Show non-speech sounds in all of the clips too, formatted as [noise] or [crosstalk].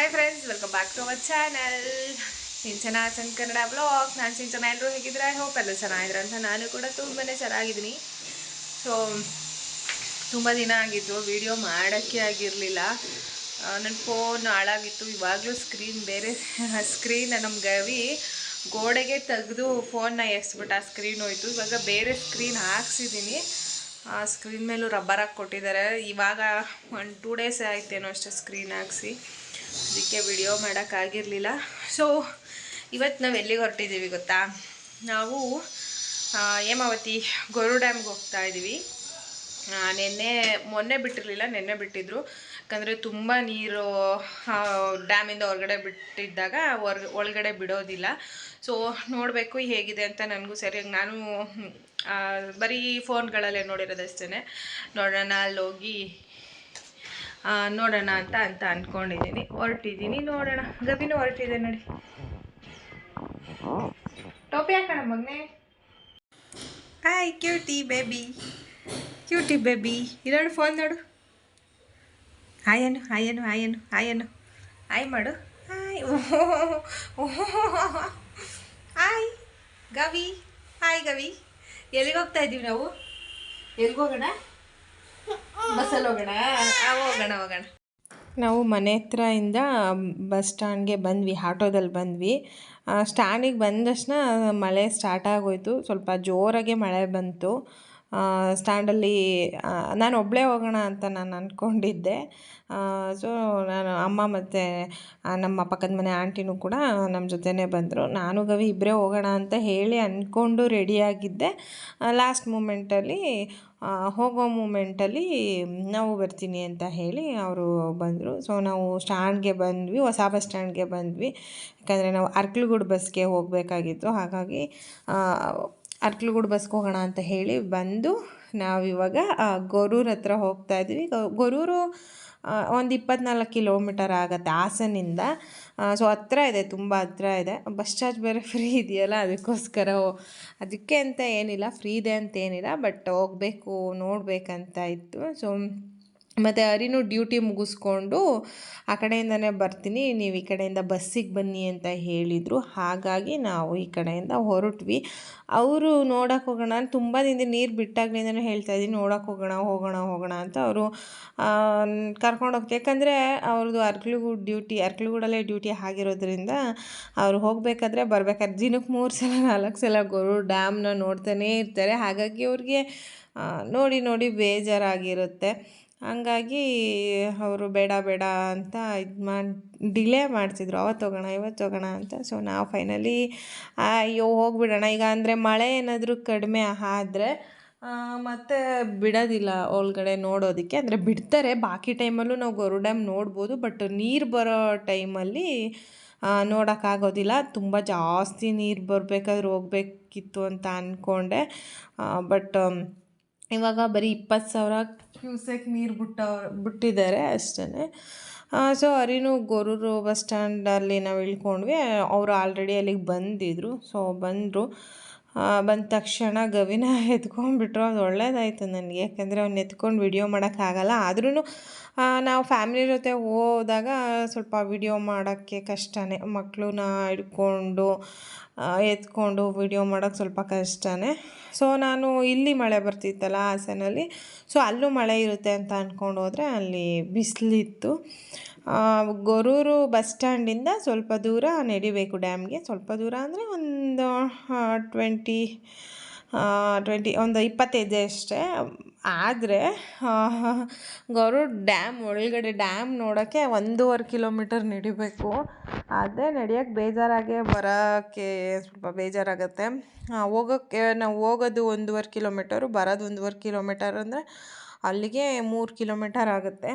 Hi friends welcome back to our channel Sinchana Chand Kannada blog ನಾನು ಸಿಂಚನ ಎಲ್ಲರೂ ಹೇಗಿದ್ರೆ I hope ಎಲ್ಲ ಚೆನ್ನಾಗಿದ್ರೆ ಅಂತ ನಾನು ಕೂಡ ತುಂಬಾ ಚೆನ್ನಾಗಿದ್ದೀನಿ. ಸೊ ತುಂಬ ದಿನ ಆಗಿತ್ತು ವಿಡಿಯೋ ಮಾಡೋಕ್ಕೆ ಆಗಿರಲಿಲ್ಲ. ನನ್ನ ಫೋನ್ ಹಾಳಾಗಿತ್ತು. ಇವಾಗಲೂ ಸ್ಕ್ರೀನ್ ಬೇರೆ. ಸ್ಕ್ರೀನ್ ನಮ್ಮ ಗವಿ ಗೋಡೆಗೆ ತೆಗೆದು ಫೋನ್ನ ಎಸ್ಬಿಟ್ಟು ಆ ಸ್ಕ್ರೀನ್ ಹೋಯ್ತು. ಇವಾಗ ಬೇರೆ ಸ್ಕ್ರೀನ್ ಹಾಕ್ಸಿದ್ದೀನಿ. ಆ ಸ್ಕ್ರೀನ್ ಮೇಲೂ ರಬ್ಬರ್ ಹಾಕಿ ಕೊಟ್ಟಿದ್ದಾರೆ. ಇವಾಗ ಒಂದು ಟೂ ಡೇಸ್ ಆಯ್ತೇನೋ ಅಷ್ಟೇ ಸ್ಕ್ರೀನ್ ಹಾಕ್ಸಿ. ಅದಕ್ಕೆ ವಿಡಿಯೋ ಮಾಡೋಕ್ಕಾಗಿರಲಿಲ್ಲ ಸೊ ಇವತ್ತು ನಾವು ಎಲ್ಲಿಗೆ ಹೊರಟಿದ್ದೀವಿ ಗೊತ್ತಾ? ನಾವು ಹೇಮಾವತಿ ಗೊರು ಡ್ಯಾಮ್ಗೆ ಹೋಗ್ತಾ ಇದ್ದೀವಿ ನಿನ್ನೆ ಮೊನ್ನೆ ಬಿಟ್ಟಿರಲಿಲ್ಲ ನೆನ್ನೆ ಬಿಟ್ಟಿದ್ರು. ಯಾಕಂದರೆ ತುಂಬ ನೀರು ಡ್ಯಾಮಿಂದ ಹೊರಗಡೆ ಬಿಟ್ಟಿದ್ದಾಗ ಹೊರ ಒಳಗಡೆ ಬಿಡೋದಿಲ್ಲ. ಸೊ ನೋಡಬೇಕು ಹೇಗಿದೆ ಅಂತ ನನಗೂ ಸರಿಯಾಗಿ ನಾನು ಬರೀ ಫೋನ್ಗಳಲ್ಲೇ ನೋಡಿರೋದಷ್ಟೇ ನೋಡೋಣ ಅಲ್ಲಿ ಆ, ನೋಡೋಣ ಅಂತ ಅಂತ ಅಂದ್ಕೊಂಡಿದ್ದೀನಿ ಹೊರಟಿದ್ದೀನಿ. ನೋಡೋಣ. ಗವಿನೂ ಹೊರಟಿದೆ ನೋಡಿ. ಟೋಪಿ ಹಾಕೋಣ ಮಗನೇ. Hi cutie baby cutie baby ಇರೋಡು phone ನೋಡು. ಹಾಯನು ಹಾಯನು ಹಾಯನು ಹಾಯನು ಹಾಯ್ ಮಾಡು. Hi hi Gavi. Hi Gavi. ಎಲ್ಲಿಗೆ ಹೋಗ್ತಾ ಇದ್ದೀವಿ ನಾವು? ಎಲ್ಲಿಗೆ ಹೋಗೋಣ ಬಸ್ಸಲ್ಲಿ ಹೋಗೋಣ? ಹೋಗೋಣ ನಾವು ಮನೆ ಹತ್ರದಿಂದ ಬಸ್ ಸ್ಟ್ಯಾಂಡ್ಗೆ ಬಂದ್ವಿ, ಆಟೋದಲ್ಲಿ ಬಂದ್ವಿ. ಸ್ಟ್ಯಾಂಡಿಗೆ ಬಂದ ತಕ್ಷಣ ಮಳೆ ಸ್ಟಾರ್ಟ್ ಆಗೋಯ್ತು. ಸ್ವಲ್ಪ ಜೋರಾಗೆ ಮಳೆ ಬಂತು. ಸ್ಟ್ಯಾಂಡಲ್ಲಿ ನಾನು ಒಬ್ಬಳೇ ಹೋಗೋಣ ಅಂತ ನಾನು ಅಂದ್ಕೊಂಡಿದ್ದೆ ಸೊ ನಾನು ಅಮ್ಮ ಮತ್ತು ನಮ್ಮ ಪಕ್ಕದ ಮನೆ ಆಂಟಿನೂ ಕೂಡ ನಮ್ಮ ಜೊತೆನೇ ಬಂದರು. ನಾನು ಗವಿ ಇಬ್ಬರೇ ಹೋಗೋಣ ಅಂತ ಹೇಳಿ ಅಂದ್ಕೊಂಡು ರೆಡಿಯಾಗಿದ್ದೆ ಲಾಸ್ಟ್ ಮೂಮೆಂಟಲ್ಲಿ ಹೋಗೋ ಮೂಮೆಂಟಲ್ಲಿ ನಾವು ಬರ್ತೀನಿ ಅಂತ ಹೇಳಿ ಅವರು ಬಂದರು. ಸೊ ನಾವು ಸ್ಟ್ಯಾಂಡ್ಗೆ ಬಂದ್ವಿ, ಹೊಸ ಬಸ್ ಸ್ಟ್ಯಾಂಡ್ಗೆ ಬಂದ್ವಿ. ಯಾಕಂದರೆ ನಾವು ಅರ್ಕಲ್ಗೂಡು ಬಸ್ಗೆ ಹೋಗಬೇಕಾಗಿತ್ತು. ಹಾಗಾಗಿ ಅರ್ಕಲ್ಗೂಡು ಬಸ್ಗೆ ಹೋಗೋಣ ಅಂತ ಹೇಳಿ ಬಂದು ನಾವಿವಾಗ ಗೊರೂರ ಹತ್ರ ಹೋಗ್ತಾ ಇದ್ವಿ. ಗೊರೂರು ಒಂದು ಇಪ್ಪತ್ನಾಲ್ಕು ಕಿಲೋಮೀಟರ್ ಆಗುತ್ತೆ ಹಾಸನಿಂದ. ಸೊ ಹತ್ರ ಇದೆ, ತುಂಬ ಹತ್ರ ಇದೆ. ಬಸ್ ಚಾರ್ಜ್ ಬೇರೆ ಫ್ರೀ ಇದೆಯಲ್ಲ, ಅದಕ್ಕೋಸ್ಕರ ಅದಕ್ಕೆ ಅಂತ ಏನಿಲ್ಲ ಫ್ರೀ ಇದೆ ಅಂತ ಏನಿಲ್ಲ ಬಟ್ ಹೋಗಬೇಕು, ನೋಡಬೇಕಂತ ಇತ್ತು. ಸೊ ಮತ್ತು ಅರಿನು ಡ್ಯೂಟಿ ಮುಗಿಸ್ಕೊಂಡು ಆ ಕಡೆಯಿಂದನೇ ಬರ್ತೀನಿ, ನೀವು ಈ ಕಡೆಯಿಂದ ಬಸ್ಸಿಗೆ ಬನ್ನಿ ಅಂತ ಹೇಳಿದರು. ಹಾಗಾಗಿ ನಾವು ಈ ಕಡೆಯಿಂದ ಹೊರಟ್ವಿ. ಅವರು ನೋಡೋಕೆ ಹೋಗೋಣ ತುಂಬ ದಿನದ ನೀರು ಬಿಟ್ಟಾಗಲಿಂದನೂ ಹೇಳ್ತಾ ಇದ್ದೀನಿ, ನೋಡೋಕೆ ಹೋಗೋಣ ಹೋಗೋಣ ಹೋಗೋಣ ಅಂತ ಅವರು ಕರ್ಕೊಂಡು ಹೋಗ್ತಾರೆ ಯಾಕಂದರೆ ಅವ್ರದ್ದು ಅರ್ಕಲಗೂಡು ಡ್ಯೂಟಿ, ಅರ್ಕಲಗೂಡಲ್ಲೇ ಡ್ಯೂಟಿ ಆಗಿರೋದ್ರಿಂದ ಅವ್ರು ಹೋಗಬೇಕಾದ್ರೆ ಬರ್ಬೇಕಾದ್ರೆ ದಿನಕ್ಕೆ ಮೂರು ಸಲ, ನಾಲ್ಕು ಸಲ ಗೊರು ಡ್ಯಾಮ್ನ ನೋಡ್ತಾನೇ ಇರ್ತಾರೆ. ಹಾಗಾಗಿ ಅವ್ರಿಗೆ ನೋಡಿ ನೋಡಿ ಬೇಜಾರಾಗಿರುತ್ತೆ. ಹಂಗಾಗಿ ಅವರು ಬೇಡ ಬೇಡ ಅಂತ ಇದು ಮಾಡಿ ಡಿಲೇ ಮಾಡ್ತಿದ್ರು ಅವತ್ತು ಹೋಗೋಣ ಇವತ್ತು ಹೋಗೋಣ ಅಂತ. ಸೊ ನಾವು ಫೈನಲಿ ಅಯ್ಯೋ, ಹೋಗಿಬಿಡೋಣ. ಈಗ ಅಂದರೆ ಮಳೆ ಏನಾದರೂ ಕಡಿಮೆ ಆದರೆ ಮತ್ತೆ ಬಿಡೋದಿಲ್ಲ ಒಳಗಡೆ ನೋಡೋದಕ್ಕೆ. ಅಂದರೆ ಬಿಡ್ತಾರೆ. ಬಾಕಿ ಟೈಮಲ್ಲೂ ನಾವು ಗೊರು ಡ್ಯಾಮ್ ನೋಡ್ಬೋದು. ಬಟ್ ನೀರು ಬರೋ ಟೈಮಲ್ಲಿ ನೋಡೋಕ್ಕಾಗೋದಿಲ್ಲ ತುಂಬ ಜಾಸ್ತಿ ನೀರು ಬರಬೇಕಾದ್ರೆ ಹೋಗ್ಬೇಕಿತ್ತು ಅಂತ ಅಂದ್ಕೊಂಡೆ ಬಟ್ ಇವಾಗ ಬರೀ ಇಪ್ಪತ್ತು ಸಾವಿರ ಕ್ಯೂಸೆಕ್ ನೀರು ಬಿಟ್ಟ, ಬಿಟ್ಟಿದ್ದಾರೆ ಅಷ್ಟೇ ಸೊ ಅರಿನು ಗೊರೂರು ಬಸ್ ಸ್ಟ್ಯಾಂಡಲ್ಲಿ ನಾವು ಇಳ್ಕೊಂಡ್ವಿ. ಅವರು ಆಲ್ರೆಡಿ ಅಲ್ಲಿಗೆ ಬಂದಿದ್ದರು ಸೊ ಬಂದರು. ಬಂದ ತಕ್ಷಣ ಗವಿನ [laughs] ಎತ್ಕೊಂಡ್ಬಿಟ್ರು. ಅದು ಒಳ್ಳೇದಾಯಿತು ನನಗೆ. ಯಾಕೆಂದರೆ ಅವ್ನು ಎತ್ಕೊಂಡು ವಿಡಿಯೋ ಮಾಡೋಕ್ಕಾಗಲ್ಲ. ಆದ್ರೂ ನಾವು ಫ್ಯಾಮಿಲಿ ಜೊತೆ ಹೋದಾಗ ಸ್ವಲ್ಪ ವಿಡಿಯೋ ಮಾಡೋಕ್ಕೆ ಕಷ್ಟನೇ. ಮಕ್ಕಳನ್ನ ಹಿಡ್ಕೊಂಡು ಎತ್ಕೊಂಡು ವಿಡಿಯೋ ಮಾಡೋಕ್ಕೆ ಸ್ವಲ್ಪ ಕಷ್ಟನೇ. ಸೊ ನಾನು ಇಲ್ಲಿ ಮಳೆ ಬರ್ತಿತ್ತಲ್ಲ ಹಾಸನಲ್ಲಿ. ಸೊ ಅಲ್ಲೂ ಮಳೆ ಇರುತ್ತೆ ಅಂತ ಅಂದ್ಕೊಂಡು ಹೋದರೆ ಅಲ್ಲಿ ಬಿಸಿಲಿತ್ತು. ಗೊರೂರು ಬಸ್ ಸ್ಟ್ಯಾಂಡಿಂದ ಸ್ವಲ್ಪ ದೂರ ನಡಿಬೇಕು ಡ್ಯಾಮ್ಗೆ ಸ್ವಲ್ಪ ದೂರ ಅಂದರೆ ಒಂದು ಟ್ವೆಂಟಿ ಟ್ವೆಂಟಿ ಒಂದು ಇಪ್ಪತ್ತೈದು ಅಷ್ಟೇ. ಆದರೆ ಗರುಡ್ ಡ್ಯಾಮ್ ಒಳಗಡೆ ಡ್ಯಾಮ್ ನೋಡೋಕ್ಕೆ ಒಂದೂವರೆ ಕಿಲೋಮೀಟರ್ ನಡಿಬೇಕು. ಅದೇ ನಡಿಯೋಕ್ಕೆ ಬೇಜಾರಾಗೆ ಬರೋಕ್ಕೆ ಸ್ವಲ್ಪ ಬೇಜಾರಾಗುತ್ತೆ. ಹೋಗೋಕ್ಕೆ ನಾವು ಹೋಗೋದು ಒಂದೂವರೆ ಕಿಲೋಮೀಟರು, ಬರೋದು ಒಂದೂವರೆ ಕಿಲೋಮೀಟರ್ ಅಂದರೆ ಅಲ್ಲಿಗೆ ಮೂರು ಕಿಲೋಮೀಟರ್ ಆಗುತ್ತೆ.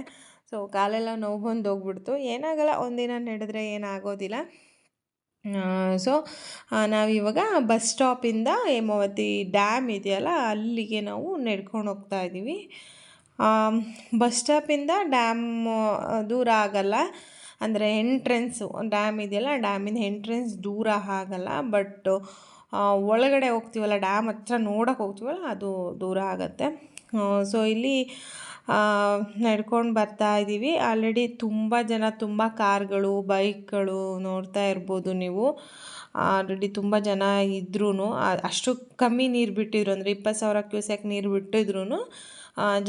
ಸೊ, ಕಾಲೆಲ್ಲ ನೋವು ಬಂದು ಹೋಗ್ಬಿಡ್ತು. ಏನಾಗಲ್ಲ, ಒಂದಿನ ನಡೆದ್ರೆ ಏನಾಗೋದಿಲ್ಲ. ಸೊ ನಾವಿವಾಗ ಬಸ್ ಸ್ಟಾಪಿಂದ ಹೇಮಾವತಿ ಡ್ಯಾಮ್ ಇದೆಯಲ್ಲ, ಅಲ್ಲಿಗೆ ನಾವು ನಡ್ಕೊಂಡು ಹೋಗ್ತಾ ಇದ್ದೀವಿ ಬಸ್ ಸ್ಟಾಪಿಂದ ಡ್ಯಾಮ್ ದೂರ ಆಗಲ್ಲ. ಅಂದರೆ ಎಂಟ್ರೆನ್ಸು ಡ್ಯಾಮ್ ಇದೆಯಲ್ಲ ಡ್ಯಾಮಿಂದ ಎಂಟ್ರೆನ್ಸ್ ದೂರ ಆಗಲ್ಲ. ಬಟ್ ಒಳಗಡೆ ಹೋಗ್ತೀವಲ್ಲ ಡ್ಯಾಮ್ ಹತ್ರ ನೋಡೋಕೆ ಹೋಗ್ತೀವಲ್ಲ, ಅದು ದೂರ ಆಗುತ್ತೆ. ಸೊ ಇಲ್ಲಿ ನಡ್ಕೊಂಡು ಬರ್ತಾ ಇದ್ದೀವಿ ಆಲ್ರೆಡಿ ತುಂಬ ಜನ, ತುಂಬ ಕಾರ್ಗಳು, ಬೈಕ್ಗಳು ನೋಡ್ತಾ ಇರ್ಬೋದು ನೀವು. ಆಲ್ರೆಡಿ ತುಂಬ ಜನ ಇದ್ರೂ ಅಷ್ಟು ಕಮ್ಮಿ ನೀರು ಬಿಟ್ಟಿದ್ರು ಅಂದರೆ ಇಪ್ಪತ್ತು ಸಾವಿರ ಕ್ಯೂಸೆಕ್ ನೀರು ಬಿಟ್ಟಿದ್ರು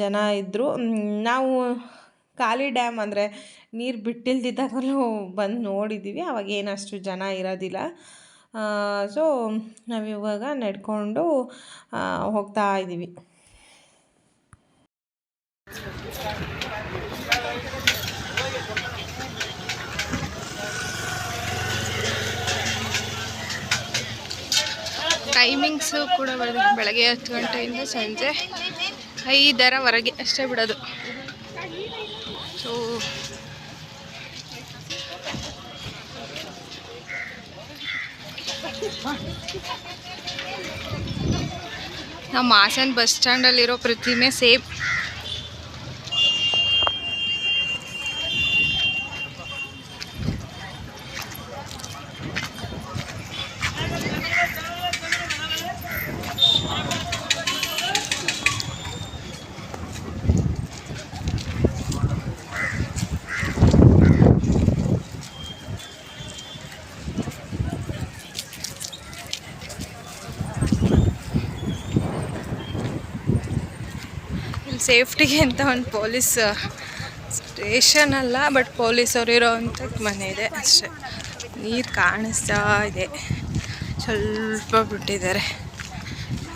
ಜನ ಇದ್ದರು ನಾವು ಖಾಲಿ ಡ್ಯಾಮ್ ಅಂದರೆ ನೀರು ಬಿಟ್ಟಿಲ್ದಿದ್ದಾಗಲೂ ಬಂದು ನೋಡಿದ್ದೀವಿ ಅವಾಗ ಏನಷ್ಟು ಜನ ಇರೋದಿಲ್ಲ. ಸೊ ನಾವಿವಾಗ ನಡ್ಕೊಂಡು ಹೋಗ್ತಾ ಇದ್ದೀವಿ ಟೈಮಿಂಗ್ಸು ಕೂಡ ಬೆಳ- ಬೆಳಗ್ಗೆ ಹತ್ತು ಗಂಟೆಯಿಂದ ಸಂಜೆ ಐದರವರೆಗೆ ಅಷ್ಟೇ ಬಿಡೋದು. ಸೊ ನಮ್ಮ ಹಾಸನ್ ಬಸ್ ಸ್ಟ್ಯಾಂಡಲ್ಲಿರೋ ಪ್ರತಿಮೆ ಸೇಮ್ ಸೇಫ್ಟಿಗೆ ಅಂತ ಒಂದು ಪೊಲೀಸ್ ಸ್ಟೇಷನ್ ಅಲ್ಲ, ಬಟ್ ಪೊಲೀಸವ್ರು ಇರೋವಂಥ ಮನೆ ಇದೆ ಅಷ್ಟೇ. ನೀರು ಕಾಣಿಸ್ತಾ ಇದೆ. ಸ್ವಲ್ಪ ಬಿಟ್ಟಿದ್ದಾರೆ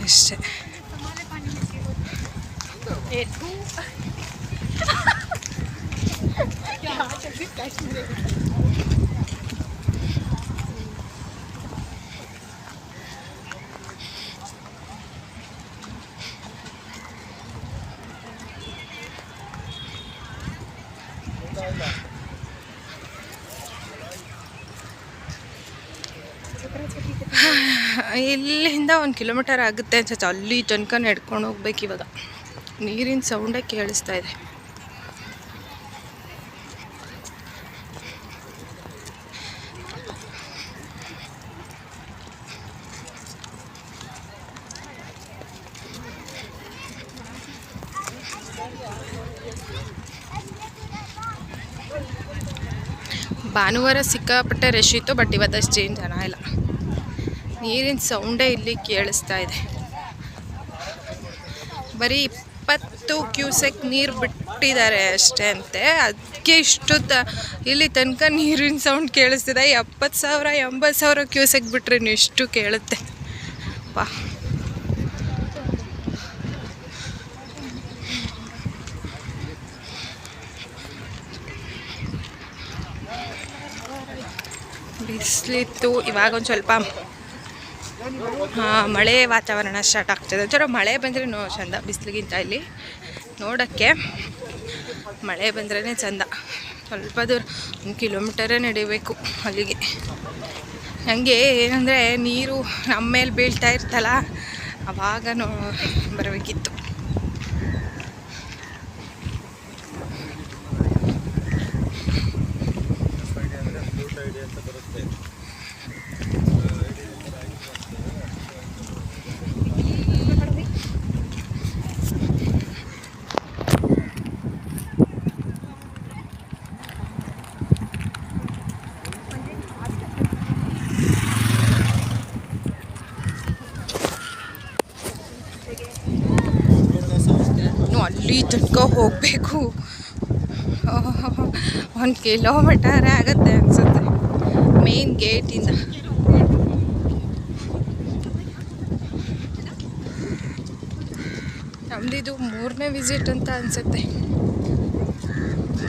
ಅಷ್ಟೇ. ಇಲ್ಲಿಂದ ಒಂದು ಕಿಲೋಮೀಟರ್ ಆಗುತ್ತೆ ಅನ್ಸುತ್ತೆ ಅಲ್ಲಿ ತನಕ ನಡ್ಕೊಂಡು ಹೋಗ್ಬೇಕು ಇವಾಗ. ನೀರಿನ ಸೌಂಡೇ ಕೇಳಿಸ್ತಾ ಇದೆ. ಭಾನುವಾರ ಸಿಕ್ಕಾಪಟ್ಟೆ ರಶ್ ಇತ್ತು ಬಟ್ ಇವತ್ತಷ್ಟು ಏನು ಜನ ಇಲ್ಲ. ನೀರಿನ ಸೌಂಡೇ ಇಲ್ಲಿ ಕೇಳಿಸ್ತಾ ಇದೆ. ಬರೀ ಇಪ್ಪತ್ತು ಕ್ಯೂಸೆಕ್ ನೀರು ಬಿಟ್ಟಿದ್ದಾರೆ ಅಷ್ಟೇ ಅಂತೆ. ಅದಕ್ಕೆ ಇಷ್ಟು ತ, ಇಲ್ಲಿ ತನಕ ನೀರಿನ ಸೌಂಡ್ ಕೇಳಿಸ್ತಿದೆ. ಎಪ್ಪತ್ತು ಸಾವಿರ, ಎಂಬತ್ತು ಸಾವಿರ ಕ್ಯೂಸೆಕ್ ಬಿಟ್ರೆ ಇಷ್ಟು ಕೇಳುತ್ತೆ. ಪಾ ಬಿಸಿಲಿತ್ತು. ಇವಾಗ ಒಂದು ಸ್ವಲ್ಪ ಮಳೆ ವಾತಾವರಣ ಸ್ಟಾರ್ಟ್ ಆಗ್ತದೆ. ಒಂಥರ ಮಳೆ ಬಂದ್ರೆ ನೋ ಚಂದ, ಬಿಸಿಲಿಗಿಂತ ಇಲ್ಲಿ. ನೋಡೋಕ್ಕೆ ಮಳೆ ಬಂದ್ರೇ ಚಂದ. ಸ್ವಲ್ಪ ದೂರ ಒಂದು ಕಿಲೋಮೀಟರೇ ನಡಿಬೇಕು ಅಲ್ಲಿಗೆ. ನನಗೆ ಏನಂದರೆ ನೀರು ನಮ್ಮ ಮೇಲೆ ಬೀಳ್ತಾ ಇರ್ತಲ್ಲ, ಅವಾಗ ನೋ ಬರಬೇಕಿತ್ತು ಇನ್ನು ಅಲ್ಲಿ ತನಕ ಹೋಗಬೇಕು. [laughs] ಒಂದು ಕಿಲೋಮೀಟರ್ ಆಗುತ್ತೆ ಅನಿಸುತ್ತೆ. ಮೇನ್ ಗೇಟಿಂದ ನಮ್ದಿದು ಮೂರನೇ ವಿಸಿಟ್ ಅಂತ ಅನಿಸುತ್ತೆ.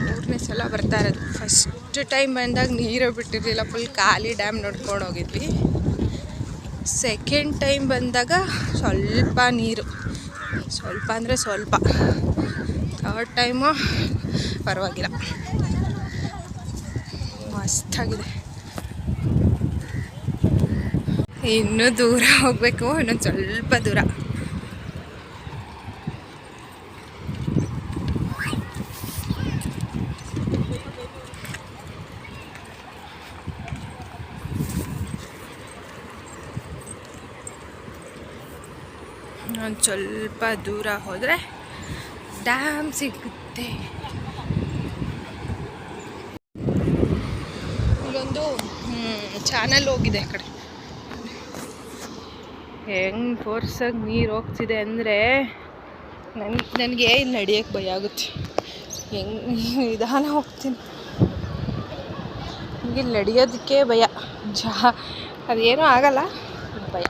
ಮೂರನೇ ಸಲ ಬರ್ತಾ ಇರೋದು. ಫಸ್ಟ್ ಟೈಮ್ ಬಂದಾಗ ನೀರು ಬಿಟ್ಟಿರಲಿಲ್ಲ. ಫುಲ್ ಖಾಲಿ ಡ್ಯಾಮ್ ನೋಡ್ಕೊಂಡು ಹೋಗಿದ್ವಿ. ಸೆಕೆಂಡ್ ಟೈಮ್ ಬಂದಾಗ ಸ್ವಲ್ಪ ನೀರು. ಸ್ವಲ್ಪ ಅಂದರೆ ಸ್ವಲ್ಪ. ಥರ್ಡ್ ಟೈಮು ಪರವಾಗಿಲ್ಲ. ಮಸ್ತಾಗಿದೆ. ಇನ್ನೂ ದೂರ ಹೋಗಬೇಕು ಇನ್ನೊಂದು ಸ್ವಲ್ಪ ದೂರ. ಒಂದು ಸ್ವಲ್ಪ ದೂರ ಹೋದರೆ ಡ್ಯಾಮ್ ಸಿಗುತ್ತೆ ಇಲ್ಲೊಂದು ಚಾನಲ್ ಹೋಗಿದೆ ಆ ಕಡೆ. ಹೆಂಗೆ ಫೋರ್ಸಾಗಿ ನೀರು ಹೋಗ್ತಿದೆ ಅಂದರೆ ನನ್ ನನಗೆ ಇಲ್ಲಿ ನಡೆಯೋಕ್ಕೆ ಭಯ ಆಗುತ್ತೆ. ಹೆಂಗೆ ನಿಧಾನ ಹೋಗ್ತೀನಿ. ನನಗೆ ಇಲ್ಲಿ ನಡೆಯೋದಕ್ಕೆ ಭಯ. ಜಾ ಅದೇನೂ ಆಗಲ್ಲ but ಭಯ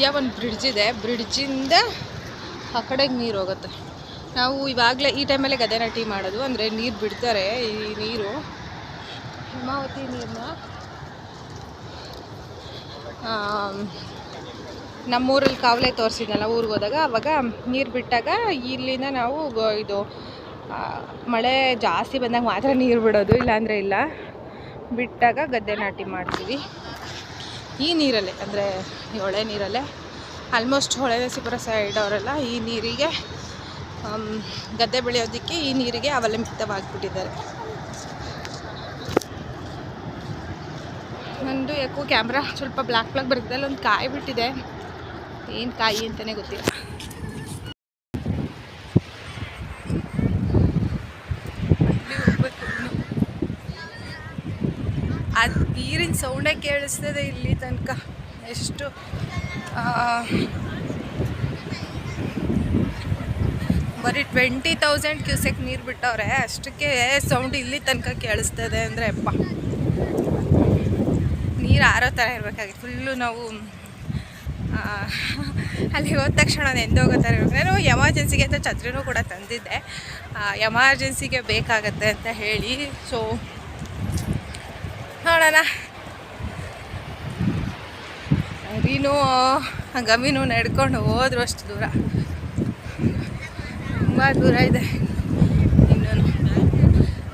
ಮಧ್ಯ ಒಂದು ಬ್ರಿಡ್ಜ್ ಇದೆ. ಬ್ರಿಡ್ಜಿಂದ ಆ ಕಡೆಗೆ ನೀರು ಹೋಗುತ್ತೆ. ನಾವು ಇವಾಗಲೇ ಈ ಟೈಮಲ್ಲಿ ಗದೆ ನಾಟಿ ಮಾಡೋದು. ಅಂದರೆ ನೀರು ಬಿಡ್ತಾರೆ ಈ ನೀರು. ಹಿಮಾವತಿ ನೀರನ್ನ ನಮ್ಮೂರಲ್ಲಿ ಕಾವಲೆ ತೋರಿಸಿದ್ನಲ್ಲ, ಊರಿಗೆ ಹೋದಾಗ. ಅವಾಗ ನೀರು ಬಿಟ್ಟಾಗ ಇಲ್ಲಿಂದ ನಾವು ಇದು ಮಳೆ ಜಾಸ್ತಿ ಬಂದಾಗ ಮಾತ್ರ ನೀರು ಬಿಡೋದು. ಇಲ್ಲಾಂದರೆ ಇಲ್ಲ. ಬಿಟ್ಟಾಗ ಗದ್ದೆ ನಾಟಿ ಮಾಡ್ತೀವಿ. ಈ ನೀರಲ್ಲೇ, ಅಂದರೆ ಹೊಳೆ ನೀರಲ್ಲೇ ಆಲ್ಮೋಸ್ಟ್ ಹೊಳೆ ನರಸೀಪುರ ಸೈಡ್ ಅವರೆಲ್ಲ ಈ ನೀರಿಗೆ ಗದ್ದೆ ಬೆಳೆಯೋದಕ್ಕೆ ಈ ನೀರಿಗೆ ಅವಲಂಬಿತವಾಗಿಬಿಟ್ಟಿದ್ದಾರೆ. ನಂದು ಯಾಕೋ ಕ್ಯಾಮ್ರಾ ಸ್ವಲ್ಪ ಬ್ಲ್ಯಾಕ್ ಬ್ಲ್ಯಾಕ್ ಬರ್ತದೆ, ಅಲ್ಲೊಂದು ಕಾಯಿ ಬಿಟ್ಟಿದೆ. ಏನು ಕಾಯಿ ಅಂತಲೇ ಗೊತ್ತಿಲ್ಲ ಅಲ್ಲಿ ಹೋಗ್ಬೇಕು ಇನ್ನು. ಅದು ನೀರಿನ ಸೌಂಡೇ ಕೇಳಿಸ್ತದೆ ಇಲ್ಲಿ ತನಕ. ಎಷ್ಟು ಆ, ಬರೀ ಟ್ವೆಂಟಿ ತೌಸಂಡ್ ಕ್ಯೂಸೆಕ್ ನೀರು ಬಿಟ್ಟವ್ರೆ. ಅಷ್ಟಕ್ಕೆ ಸೌಂಡ್ ಇಲ್ಲಿ ತನಕ ಕೇಳಿಸ್ತದೆ ಅಂದರೆ ಅಪ್ಪ. ನೀರು ಆರೋ ಥರ ಇರಬೇಕಾಗಿತ್ತು. ಫುಲ್ಲು ನಾವು ಆ, ಅಲ್ಲಿ ಹೋದ ತಕ್ಷಣ ನೆಂದೋಗೋ ಥರ ಇರ್ಬೇಕು. ನಾನು ಎಮರ್ಜೆನ್ಸಿಗೆ ಅಂತ ಛತ್ರಿನೂ ಕೂಡ ತಂದಿದ್ದೆ. ಎಮರ್ಜೆನ್ಸಿಗೆ ಬೇಕಾಗತ್ತೆ ಅಂತ ಹೇಳಿ. ಸೊ ನೋಡೋಣ. ಹರಿನೂ ಗಮಿನೂ ನಡ್ಕೊಂಡು ಹೋದ್ರು ಅಷ್ಟು ದೂರ. ತುಂಬ ದೂರ ಇದೆ. ಇನ್ನೂ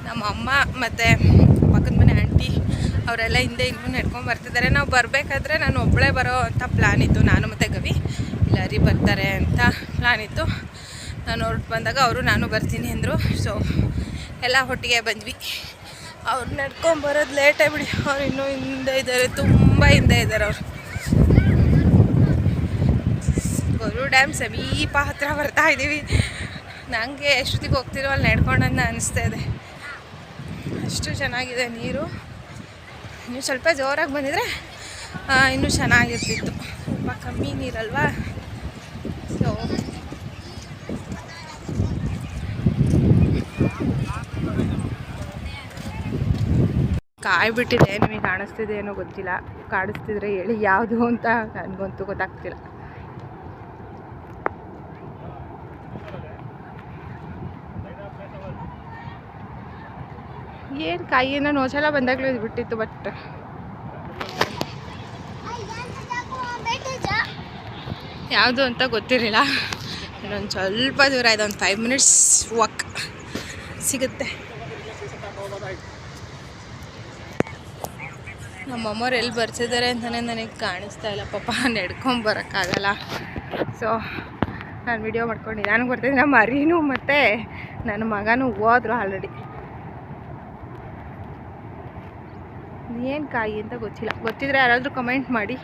ನಮ್ಮ ಅಮ್ಮ ಮತ್ತು ಪಕ್ಕದ ಮನೆ ಆಂಟಿ ಅವರೆಲ್ಲ ಹಿಂದೆ ಇನ್ನೂ ನಡ್ಕೊಂಡು ಬರ್ತಿದ್ದಾರೆ. ನಾವು ಬರಬೇಕಾದ್ರೆ ನಾನು ಒಬ್ಬಳೇ ಬರೋ ಅಂತ ಪ್ಲ್ಯಾನ್ ಇತ್ತು. ನಾನು ಮತ್ತು ಗವಿ. ಇಲ್ಲ ಅರಿ ಬರ್ತಾರೆ ಅಂತ ಪ್ಲ್ಯಾನ್ ಇತ್ತು. ನಾನು ಹೊರಟು ಬಂದಾಗ ಅವರು, ನಾನು ಬರ್ತೀನಿ ಅಂದರು. ಸೊ ಎಲ್ಲ ಒಟ್ಟಿಗೆ ಬಂದ್ವಿ. ಅವ್ರು ನಡ್ಕೊಂಡು ಬರೋದು ಲೇಟೇ ಬಿಡಿ. ಅವ್ರು ಇನ್ನೂ ಹಿಂದೆ ಇದ್ದಾರೆ ತುಂಬ ಹಿಂದೆ ಇದ್ದಾರೆ ಅವರು. ಗೊರು ಡ್ಯಾಮ್ ಸಮೀಪ ಹತ್ರ ಬರ್ತಾ ಇದ್ದೀವಿ ನನಗೆ ಎಷ್ಟೊತ್ತಿಗೆ ಹೋಗ್ತಿರೋ ಅಲ್ಲಿ ನಡ್ಕೊಂಡನ್ನ ಅನಿಸ್ತಾ ಇದೆ. ಅಷ್ಟು ಚೆನ್ನಾಗಿದೆ ನೀರು. ಇನ್ನೂ ಸ್ವಲ್ಪ ಜೋರಾಗಿ ಬಂದಿದ್ರೆ ಇನ್ನೂ ಚೆನ್ನಾಗಿರ್ತಿತ್ತು. ತುಂಬ ಕಮ್ಮಿ ನೀರಲ್ವಾ? ಸೊ ಕಾಯಿ ಬಿಟ್ಟಿದೆ ನಿಮಗೆ ಕಾಣಿಸ್ತಿದೆ ಏನೋ ಗೊತ್ತಿಲ್ಲ. ಕಾಣಿಸ್ತಿದ್ರೆ ಹೇಳಿ, ಯಾವುದು ಅಂತ ನನಗಂತೂ ಗೊತ್ತಾಗ್ತಿಲ್ಲ. ಏನು ಏನೋ ನೋಸಲ ಬಂದಾಗಲೂ ಇದು ಬಿಟ್ಟಿತ್ತು ಬಟ್ ಯಾವುದು ಅಂತ ಗೊತ್ತಿರಲಿಲ್ಲ. ಇನ್ನೊಂದು ಸ್ವಲ್ಪ ದೂರ ಇದೆ, ಒಂದು ಫೈವ್ ಮಿನಿಟ್ಸ್ ವಾಕ್ ಸಿಗುತ್ತೆ. ನಮ್ಮಮ್ಮವ್ರು ಎಲ್ಲಿ ಬರ್ತಿದ್ದಾರೆ ಅಂತಲೇ ನನಗೆ ಕಾಣಿಸ್ತಾ ಇಲ್ಲ. ಪಾಪ ನಡ್ಕೊಂಡು ಬರೋಕ್ಕಾಗಲ್ಲ. ಸೊ ನಾನು ವಿಡಿಯೋ ಮಾಡ್ಕೊಂಡು. ನಾನು ಬರ್ತಿದ್ದೆ ನಮ್ಮ ಅರಿನೂ ಮತ್ತು ನನ್ನ ಮಗನೂ ಹೋದ್ರು ಆಲ್ರೆಡಿ ಏನು ಕಾಯಿ ಅಂತ ಗೊತ್ತಿಲ್ಲ. ಗೊತ್ತಿದ್ರೆ ಯಾರಾದರೂ ಕಮೆಂಟ್ ಮಾಡಿ.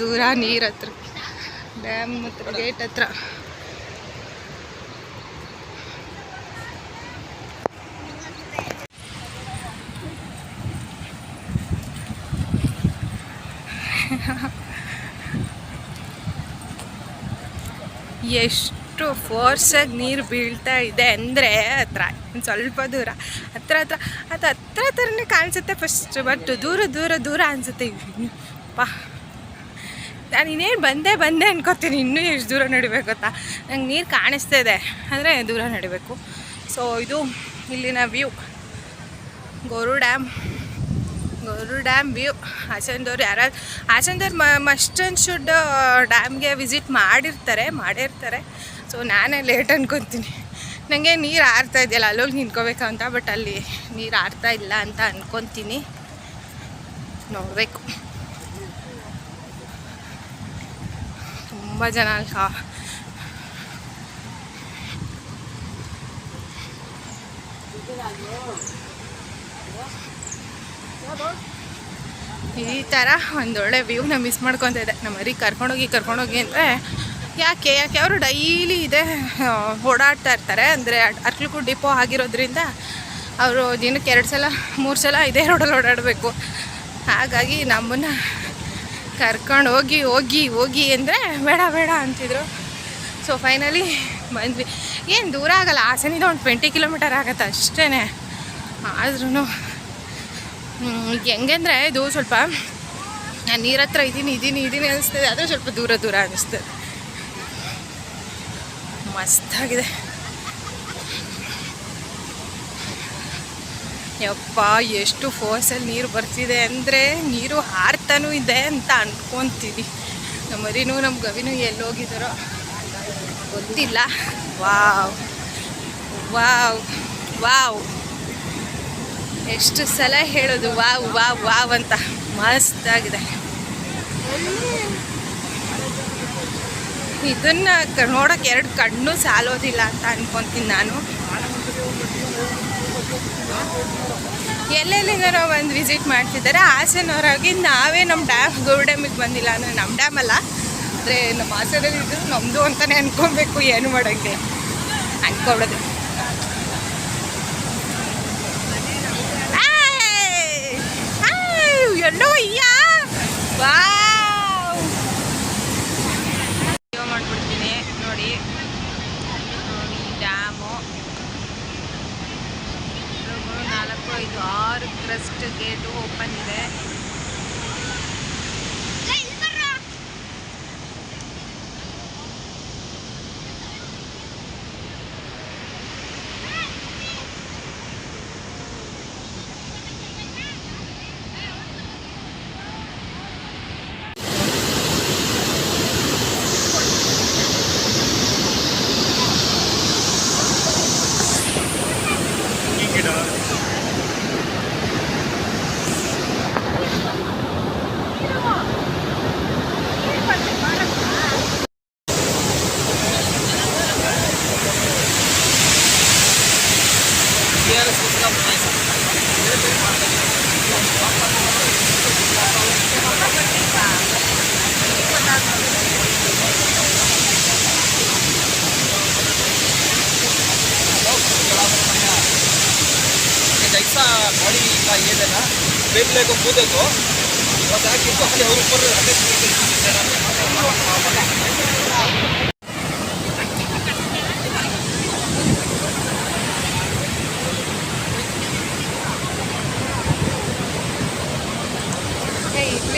ದೂರ ನೀರ್ ಹತ್ರ. ಡ್ಯಾಮ್ ಹತ್ರ ಗೇಟ್ ಹತ್ರ. ಎಷ್ಟು ಫೋರ್ಸಾಗಿ ನೀರು ಬೀಳ್ತಾ ಇದೆ ಅಂದರೆ ಹತ್ರ ಸ್ವಲ್ಪ ದೂರ. ಹತ್ರ ಹತ್ರ, ಅದು ಹತ್ರ ಹತ್ರನೇ ಕಾಣಿಸುತ್ತೆ ಫಸ್ಟ್ ಬಟ್ ದೂರ ದೂರ ದೂರ ಅನಿಸುತ್ತೆ. ಪಾ. ನಾನು ಇನ್ನೇನು ಬಂದೆ ಬಂದೆ ಅನ್ಕೋತೀನಿ, ಇನ್ನೂ ಎಷ್ಟು ದೂರ ನಡಿಬೇಕು ಗೊತ್ತಾ ನಂಗೆ ನೀರು ಕಾಣಿಸ್ತಾ ಇದೆ ಅಂದರೆ ದೂರ ನಡಿಬೇಕು. ಸೊ ಇದು ಇಲ್ಲಿನ view Gorur dam. Gorur dam view ಹಾಸನದವ್ರು ಯಾರಾದ್ರು ಹಾಸನದವ್ರು ಮಸ್ಟ್ ಆ್ಯಂಡ್ ಶುಡ್ ಡ್ಯಾಮ್ಗೆ ವಿಸಿಟ್ ಮಾಡಿರ್ತಾರೆ ಮಾಡಿರ್ತಾರೆ. ಸೊ ನಾನೇ ಲೇಟ್ ಅನ್ಕೊತೀನಿ. ನನಗೆ ನೀರು ಆರ್ತಾ ಇದೆಯಲ್ಲ, ಅಲ್ಲೋಗಿ ನಿಂತ್ಕೋಬೇಕು ಅಂತ ಬಟ್ ಅಲ್ಲಿ ನೀರು ಆರ್ತಾ ಇಲ್ಲ ಅಂತ ಅಂದ್ಕೊತೀನಿ ನೋಡಬೇಕು. ತುಂಬ ಜನ ಅಲ್ಲಿ ಕಾ ಈ ಥರ ಒಂದೊಳ್ಳೆ ವ್ಯೂನ ಮಿಸ್ ಮಾಡ್ಕೊತ ಇದೆ. ನಮ್ಮ ಮರಿ ಕರ್ಕೊಂಡೋಗಿ ಕರ್ಕೊಂಡೋಗಿ ಅಂದರೆ ಯಾಕೆ ಯಾಕೆ ಅವರು ಡೈಲಿ ಇದೆ ಓಡಾಡ್ತಾ ಇರ್ತಾರೆ. ಅಂದರೆ ಅರ್ಕಲ್ಕು ಡಿಪೋ ಆಗಿರೋದ್ರಿಂದ ಅವರು ದಿನಕ್ಕೆ ಎರಡು ಸಲ, ಮೂರು ಸಲ ಇದೇ ರೋಡಲ್ಲಿ ಓಡಾಡಬೇಕು. ಹಾಗಾಗಿ ನಮ್ಮನ್ನು ಕರ್ಕೊಂಡು ಹೋಗಿ ಹೋಗಿ ಹೋಗಿ ಅಂದರೆ ಬೇಡ ಬೇಡ ಅಂತಿದ್ರು. ಸೊ ಫೈನಲಿ ಬಂದ್ವಿ. ಏನು ದೂರ ಆಗಲ್ಲ, ಹಾಸನಿಂದ ಒಂದು ಟ್ವೆಂಟಿ ಕಿಲೋಮೀಟರ್ ಆಗತ್ತೆ ಅಷ್ಟೇ ಆದ್ರೂ ಹೆಂಗೆಂದರೆ ಇದು ಸ್ವಲ್ಪ ನಾನು ನೀರ ಹತ್ರ ಇದ್ದೀನಿ ಇದ್ದೀನಿ ಇದ್ದೀನಿ ಅನಿಸ್ತದೆ. ಆದರೆ ಸ್ವಲ್ಪ ದೂರ ದೂರ ಅನಿಸ್ತದೆ. ಮಸ್ತಾಗಿದೆ ಯಪ್ಪ, ಎಷ್ಟು ಫೋರ್ಸಲ್ಲಿ ನೀರು ಬರ್ತಿದೆ ಅಂದರೆ ನೀರು ಹಾರ್ತಾನೂ ಇದೆ ಅಂತ ಅಂದ್ಕೊತೀವಿ ನಮ್ಮ ಮರಿನೂ ನಮ್ಮ ಗವಿನೂ ಎಲ್ಲೋಗಿದ್ದಾರೋ ಗೊತ್ತಿಲ್ಲ. ವಾವ್. ವಾವ್. ವಾವ್. ಎಷ್ಟು ಸಲ ಹೇಳೋದು ವಾವ್ ವಾವ್ ವಾವ್ ಅಂತ. ಮಸ್ತಾಗಿದೆ. ಇದನ್ನು ನೋಡಕ್ ಎರಡು ಕಣ್ಣು ಸಾಲೋದಿಲ್ಲ ಅಂತ ಅನ್ಕೊಂತೀನಿ ನಾನು. ಎಲ್ಲೆಲ್ಲಿಂದನೋ ಒಂದು ವಿಸಿಟ್ ಮಾಡ್ತಿದ್ದಾರೆ ಹಾಸನವರಾಗಿ ನಾವೇ ನಮ್ಮ ಡ್ಯಾಮ್ ಗೌರ್ ಡ್ಯಾಮಿಗೆ ಬಂದಿಲ್ಲ ಅಂದರೆ ನಮ್ಮ ಡ್ಯಾಮ್ ಅಲ್ಲ. ಅಂದರೆ ನಮ್ಮ ಹಾಸನಲ್ಲಿ ಇದ್ದು ನಮ್ಮದು ಅಂತಲೇ ಅನ್ಕೊಬೇಕು, ಏನು ಮಾಡೋಕ್ಕೆ. ಅನ್ಕೊಡೋದು ಎಲ್ಲೋ ಅಯ್ಯ ವಾವ್ ವಿಡಿಯೋ ಮಾಡ್ಬಿಡ್ತೀನಿ ನೋಡಿ ನೋಡಿ ಡ್ಯಾಮು ಮೂರು ಐದು ಆರು ಕ್ರಸ್ಟ್ ಗೇಟು ಓಪನ್ ಇದೆ.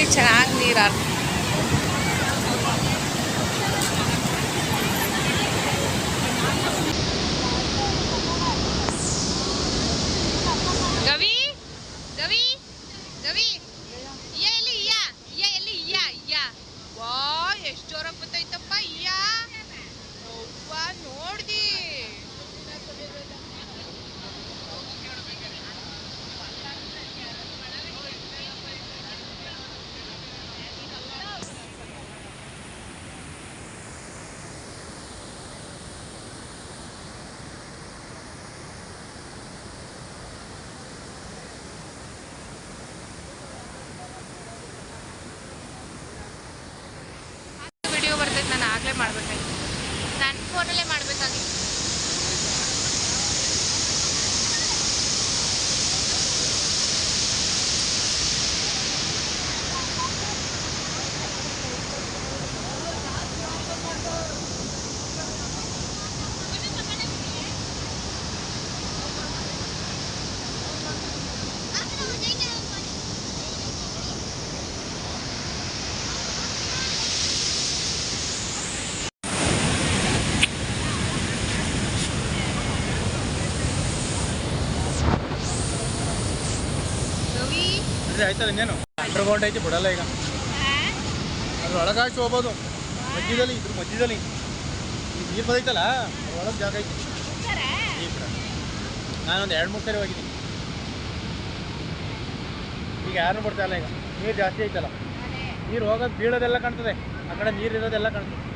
ಚೆನ್ನಾಗಿ ನೀರು ಮಾಡ್ಬೇಕಾಗಿತ್ತು. ನನ್ನ ಫೋನಲ್ಲೇ ಮಾಡಬೇಕಾಗಿತ್ತು. ಆಯ್ತಲ್ಲ ಇನ್ನೇನು ಅಂಡರ್ ಗ್ರೌಂಡ್ ಐತಿ, ಬಿಡಲ್ಲ ಈಗ. ಅದ್ರ ಒಳಗಾಯ್ತು ಹೋಗ್ಬೋದು. ಮಧ್ಯದಲ್ಲಿ, ಇದ್ರ ಮಧ್ಯದಲ್ಲಿ. ನೀರು ಬದೈತಲ್ಲ ಒಳಗೆ ಜಾಗ ಐತಿ. ಈ ಕಡೆ. ನಾನೊಂದು ಎರಡು, ಮೂರು ಸರಿ ಹೋಗಿದ್ದೀನಿ. ಈಗ ಯಾರನ್ನೂ ಬರ್ತಾ ಇಲ್ಲ ಈಗ. ನೀರು ಜಾಸ್ತಿ ಐತಲ್ಲ. ನೀರು ಹೋಗೋದು ಬೀಳೋದೆಲ್ಲ ಕಾಣ್ತದೆ. ಆ ಕಡೆ ನೀರು ಇರೋದೆಲ್ಲ ಕಾಣ್ತದೆ.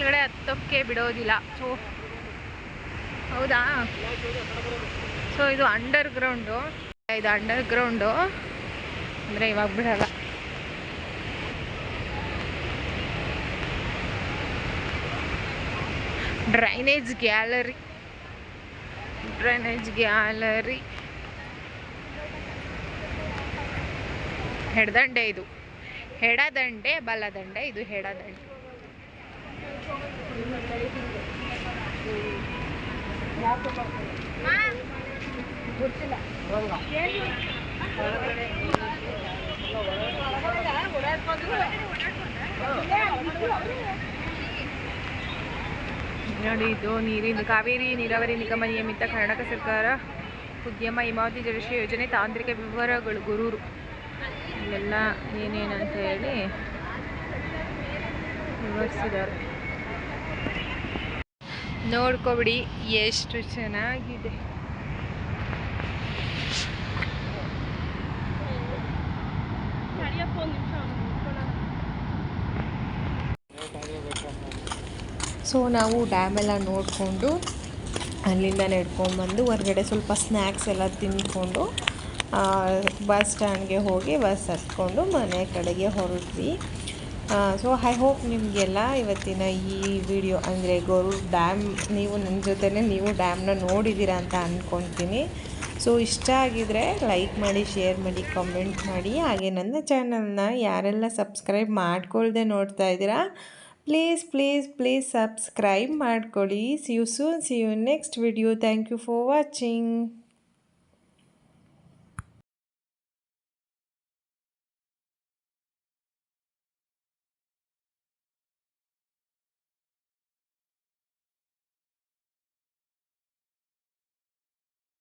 ಮೇಲ್ಗಡೆ ಹತ್ತೋಕ್ಕೆ ಬಿಡೋದಿಲ್ಲ. ಸೊ ಹೌದಾ? ಸೊ ಇದು ಅಂಡರ್ ಗ್ರೌಂಡು ಇದು ಅಂಡರ್ ಗ್ರೌಂಡು ಅಂದರೆ ಇವಾಗ ಬಿಡಲ್ಲ. ಡ್ರೈನೇಜ್ ಗ್ಯಾಲರಿ ಡ್ರೈನೇಜ್ ಗ್ಯಾಲರಿ ಎಡದಂಡೆ ಇದು. ಹೆಡದಂಡೆ, ಬಲದಂಡೆ, ಇದು ಎಡದಂಡೆ ನೋಡಿ, ಇದು ನೀರಿನ ಕಾವೇರಿ ನೀರಾವರಿ ನಿಗಮ ನಿಯಮಿತ ಕರ್ನಾಟಕ ಸರ್ಕಾರ ಉದ್ಯಮ ಹಿಮಾವತಿ ಜಲಶ್ರೀ ಯೋಜನೆ ತಾಂತ್ರಿಕ ವಿವರಗಳು ಗುರೂರು. ಇಲ್ಲೆಲ್ಲ ಏನೇನಂತ ಹೇಳಿ ವಿವರಿಸಿದ್ದಾರೆ. ನೋಡ್ಕೊಬಿಡಿ, ಎಷ್ಟು ಚೆನ್ನಾಗಿದೆ. ಸೊ, ನಾವು ಡ್ಯಾಮೆಲ್ಲ ನೋಡಿಕೊಂಡು ಅಲ್ಲಿಂದ ನಡ್ಕೊಂಡ್ಬಂದು ಹೊರಗಡೆ ಸ್ವಲ್ಪ ಸ್ನ್ಯಾಕ್ಸ್ ಎಲ್ಲ ತಿಂದ್ಕೊಂಡು ಬಸ್ ಸ್ಟ್ಯಾಂಡ್ಗೆ ಹೋಗಿ ಬಸ್ ಹತ್ಕೊಂಡು ಮನೆ ಕಡೆಗೆ ಹೊರಟ್ವಿ. ಸೊ ಐ ಹೋಪ್ ನಿಮಗೆಲ್ಲ ಇವತ್ತಿನ ಈ ವಿಡಿಯೋ ಅಂದರೆ ಗೋರು ಡ್ಯಾಮ್ ನೀವು ನನ್ನ ಜೊತೆನೇ ನೀವು ಡ್ಯಾಮ್ನ ನೋಡಿದ್ದೀರಾ ಅಂತ ಅಂದ್ಕೊತೀನಿ ಸೊ ಇಷ್ಟ ಆಗಿದರೆ ಲೈಕ್ ಮಾಡಿ ಶೇರ್ ಮಾಡಿ ಕಮೆಂಟ್ ಮಾಡಿ. ಹಾಗೆ ನನ್ನ ಚಾನಲ್ನ ಯಾರೆಲ್ಲ ಸಬ್ಸ್ಕ್ರೈಬ್ ಮಾಡ್ಕೊಳ್ದೆ ನೋಡ್ತಾ ಇದ್ದೀರಾ ಪ್ಲೀಸ್ ಪ್ಲೀಸ್ ಪ್ಲೀಸ್ ಸಬ್ಸ್ಕ್ರೈಬ್ ಮಾಡ್ಕೊಳ್ಳಿ. See you soon see you next video thank you for watching